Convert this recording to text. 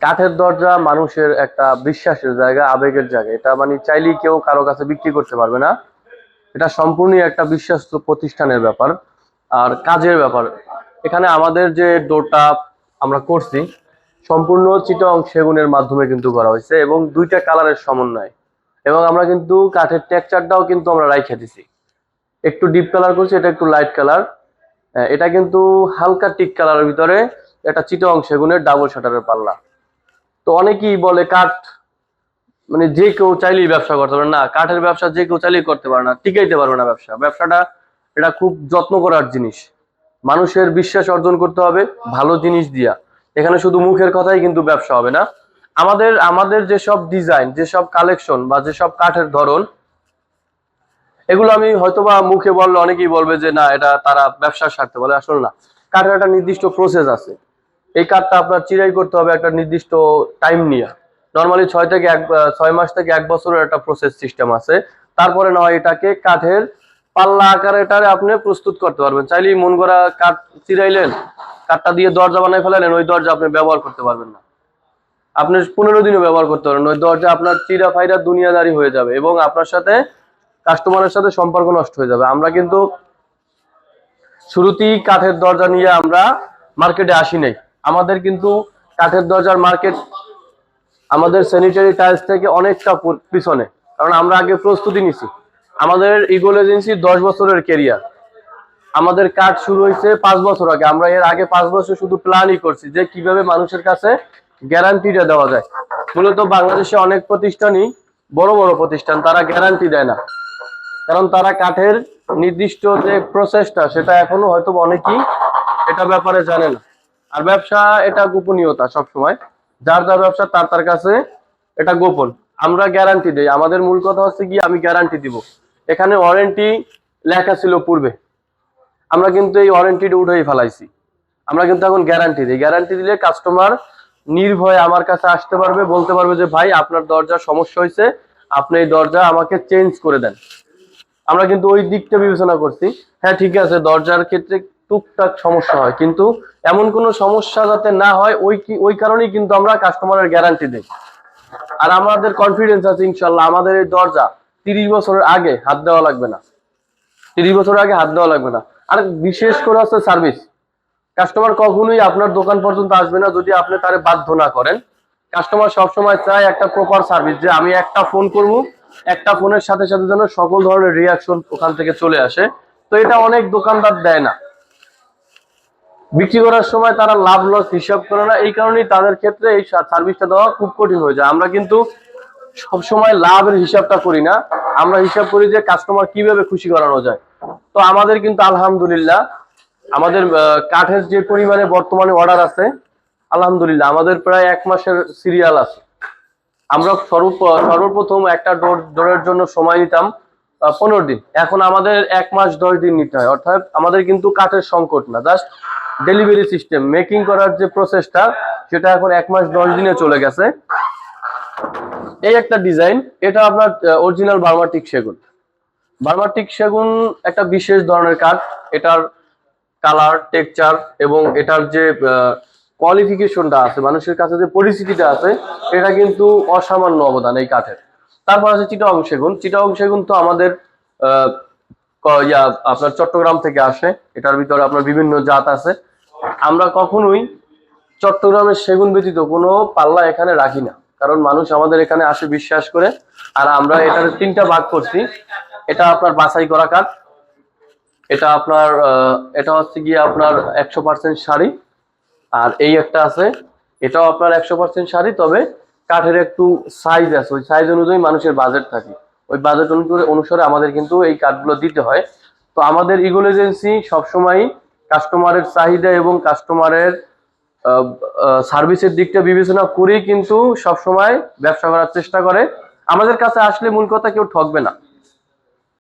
কাঠের দরজা মানুষের একটা বিশ্বাসের জায়গা, আবেগের জায়গা। এটা মানে চাইলেই কেউ কারও কাছে বিক্রি করতে পারবে না। এটা সম্পূর্ণই একটা বিশ্বাস্ত প্রতিষ্ঠানের ব্যাপার আর কাজের ব্যাপার। এখানে আমাদের যে ডোরটা আমরা করছি, সম্পূর্ণ চিটং সেগুনের মাধ্যমে কিন্তু করা হয়েছে এবং দুইটা কালারের সমন্বয়। এবং আমরা কিন্তু কাঠের টেক্সচারটাও কিন্তু আমরা রাইখে দিছি। একটু ডিপ কালার করছি, এটা একটু লাইট কালার। এটা কিন্তু হালকা টিক কালারের ভিতরে এটা চিটং সেগুনের ডাবল শাটারের পাল্লা। তো অনেকেই বলে কাঠ মানে যে কেউ চাইলেই ব্যবসা করতে পারে না, কাঠের ব্যবসা যে কেউ চাইলেই করতে পারে না, টিকাইতে পারবে না ব্যবসা। ব্যবসাটা এটা খুব যত্ন করার জিনিস। মানুষের বিশ্বাস অর্জন করতে হবে, ভালো জিনিস দিয়া। এখানে শুধু মুখের কথাই কিন্তু ব্যবসা হবে না। আমাদের আমাদের যেসব ডিজাইন যেসব কালেকশন বা যেসব কাঠের ধরন, এগুলো আমি হয়তোবা মুখে বললে অনেকেই বলবে যে, না, এটা তারা ব্যবসার স্বার্থে বলে। আসলে না, কাঠের একটা নির্দিষ্ট প্রসেস আছে। এই কাঠটা আপনার চিরাই করতে হবে একটা নির্দিষ্ট টাইম নিয়ে। নর্মালি ছয় থেকে এক ছয় মাস থেকে এক বছরের একটা প্রসেস সিস্টেম আছে। তারপরে নয় এটাকে কাঠের পাল্লা আকারে এটারে আপনি প্রস্তুত করতে পারবেন। চাইলেই মন করা কাঠ চিরাইলেন, কাঠটা দিয়ে দরজা বানাই ফেলালেন, ওই দরজা আপনি ব্যবহার করতে পারবেন না। আপনি পনেরো দিনও ব্যবহার করতে পারবেন ওই দরজা আপনার চিরা ফাইরা দুনিয়াদারি হয়ে যাবে এবং আপনার সাথে কাস্টমারের সাথে সম্পর্ক নষ্ট হয়ে যাবে। আমরা কিন্তু শুরুতেই কাঠের দরজা নিয়ে আমরা মার্কেটে আসি নাই। আমাদের কিন্তু কাঠের দরজার মার্কেট আমাদের স্যানিটারি টাইলস থেকে অনেকটা পিছনে। কারণ আমরা আগে প্রস্তুতি নিছি। আমাদের ইগোল এজেন্সি দশ বছরের কেরিয়ার আমাদের কাজ শুরু হয়েছে পাঁচ বছর আগে। আমরা এর আগে পাঁচ বছর শুধু প্ল্যানই করছি যে কীভাবে মানুষের কাছে গ্যারান্টিটা দেওয়া যায়। মূলত বাংলাদেশে অনেক প্রতিষ্ঠানই বড় বড় প্রতিষ্ঠান, তারা গ্যারান্টি দেয় না। কারণ তারা কাঠের নির্দিষ্ট যে প্রসেসটা সেটা এখনও হয়তো অনেকেই এটা ব্যাপারে জানে না। আর ব্যবসা এটা গোপনীয়তা সবসময়। যার যার ব্যবসা, তার তার কাছে এটা গোপন। আমরা গ্যারান্টি দেই। আমাদের মূল কথা হচ্ছে কি, আমি গ্যারান্টি দিব। এখানে ওয়ারেন্টি লেখা ছিল পূর্বে। আমরা কিন্তু এই ওয়ারেন্টিটা উঠেই ফেলাইছি। আমরা কিন্তু এখন গ্যারান্টি দিই। গ্যারান্টি দিলে কাস্টমার নির্ভয়ে আমার কাছে আসতে পারবে, বলতে পারবে যে, ভাই, আপনার দরজা সমস্যা হয়েছে আপনি এই দরজা আমাকে চেঞ্জ করে দেন। আমরা কিন্তু ওই দিকটা বিবেচনা করছি। হ্যাঁ ঠিক আছে, দরজার ক্ষেত্রে টুকটাক সমস্যা হয়। কিন্তু এমন কোনো সমস্যা যাতে না হয়, ওই কি, ওই কারণেই কিন্তু আমরা কাস্টমারের গ্যারান্টি দিই। আর আমাদের কনফিডেন্স আছে ইনশাল্লাহ আমাদের এই দরজা তিরিশ বছরের আগে হাত দেওয়া লাগবে না। তিরিশ বছর আগে হাত দেওয়া লাগবে না। আর বিশেষ করে হচ্ছে সার্ভিস কাস্টমার কখনোই আপনার দোকান পর্যন্ত আসবে না যদি আপনি তারে বাধ্য না করেন। কাস্টমার সবসময় চায় একটা প্রপার সার্ভিস যে আমি একটা ফোন করব, একটা ফোনের সাথে সাথে যেন সকল ধরনের রিয়াকশন ওখান থেকে চলে আসে। তো এটা অনেক দোকানদার দেয় না। বিক্রি করার সময় তারা লাভ লস হিসাব করে না। এই কারণেই তাদের ক্ষেত্রে এই সার্ভিসটা দেওয়া খুব কঠিন হয়ে যায়। আমরা কিন্তু সবসময় লাভের হিসাবটা করি না। আমরা হিসাব করি যে কাস্টমার কীভাবে খুশি করানো যায়। তো আমাদের কিন্তু আলহামদুলিল্লাহ, আমাদের কাঠের যে পরিমাণে বর্তমানে অর্ডার আছে, আলহামদুলিল্লাহ, আমাদের প্রায় এক মাসের সিরিয়াল আছে। আমরা সর্ব, সর্বপ্রথম একটা ডোর, ডোরের জন্য সময় নিতাম পনেরো দিন। এখন আমাদের এক মাস দশ দিন নিতে হয়। অর্থাৎ আমাদের কিন্তু কাঠের সংকট না। জাস্ট ডেলিভারি সিস্টেম, মেকিং করার যে প্রসেসটা, সেটা এখন এক মাস দশ দিনে চলে গেছে। এই একটা ডিজাইন, এটা আপনার অরিজিনাল বার্মাটিক সেগুন। বার্মাটিক সেগুন একটা বিশেষ ধরনের কাঠ, এটার কালার টেকচার এবং এটার যে কোয়ালিফিকেশনটা আছে, মানুষের কাছে যে পরিস্থিতিটা আছে, এটা কিন্তু অসামান্য অবদান এই কাঠের। তারপর আছে চিটাং সেগুন। চিটাং সেগুন তো আমাদের আপনার চট্টগ্রাম থেকে আসে। এটার ভিতরে আপনার বিভিন্ন জাত আছে। আমরা কখনোই চট্টগ্রামের সেগুন ব্যতীত কোনো পাল্লা এখানে রাখি না। কারণ মানুষ আমাদের এখানে আসে বিশ্বাস করে। আর আমরা এটার তিনটা ভাগ করছি। এটা আপনার বাছাই করা কাঠ। এটা আপনার এটা হচ্ছে গিয়ে আপনার একশো পার্সেন্ট শাড়ি। আর এই একটা আছে। এটাও আপনার একশো পার্সেন্ট শাড়ি, তবে কাঠের একটু সাইজ আছে। ওই সাইজ অনুযায়ী মানুষের বাজেট থাকে। ওই বাজেট অনুসারে আমাদের কিন্তু এই কার্ডগুলো দিতে হয়। তো আমাদের ইগল এজেন্সি সবসময় কাস্টমারের চাহিদা এবং কাস্টমারের সার্ভিসের দিকটা বিবেচনা করেই কিন্তু সবসময় ব্যবসা করার চেষ্টা করে। আমাদের কাছে আসলে মূল কথা কেউ ঠকবে না।